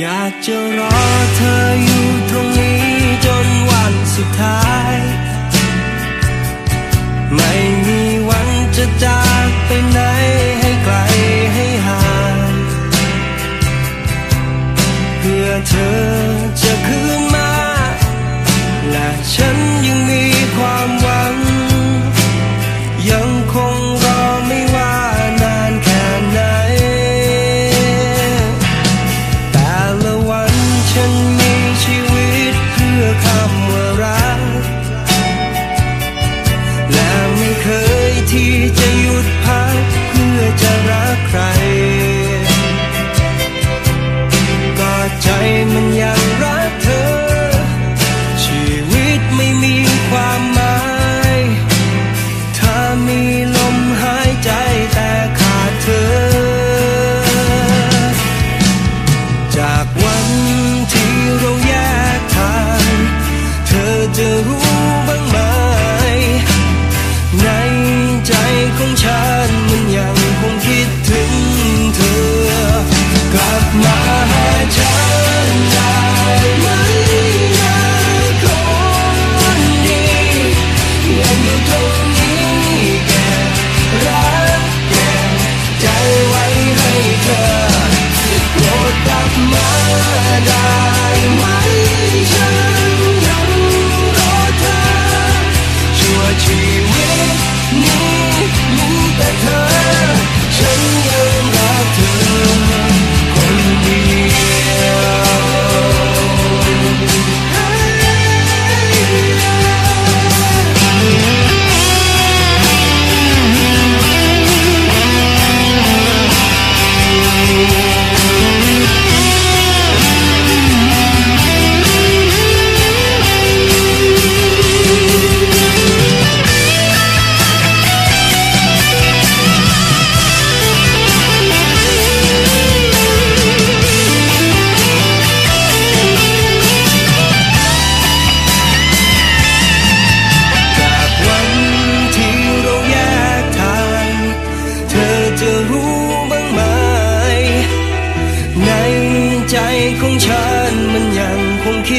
อยากจะรอเธออยู่ตรงนี้จนวันสุดท้าย ไม่มีวันจะจากไปไหนให้ไกลให้ห่างเพื่อเธอจะคืนมา และฉันยังมีความหวัง to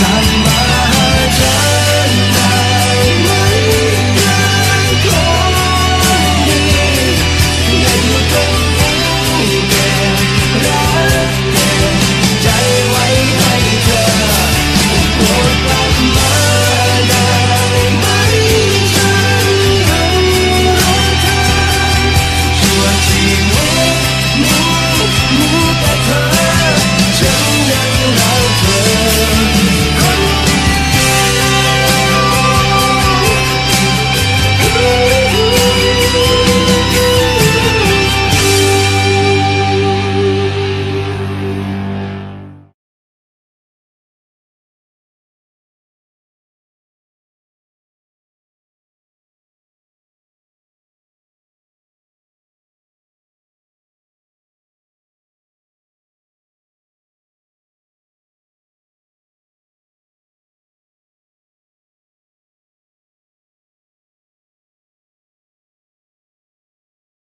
Love you.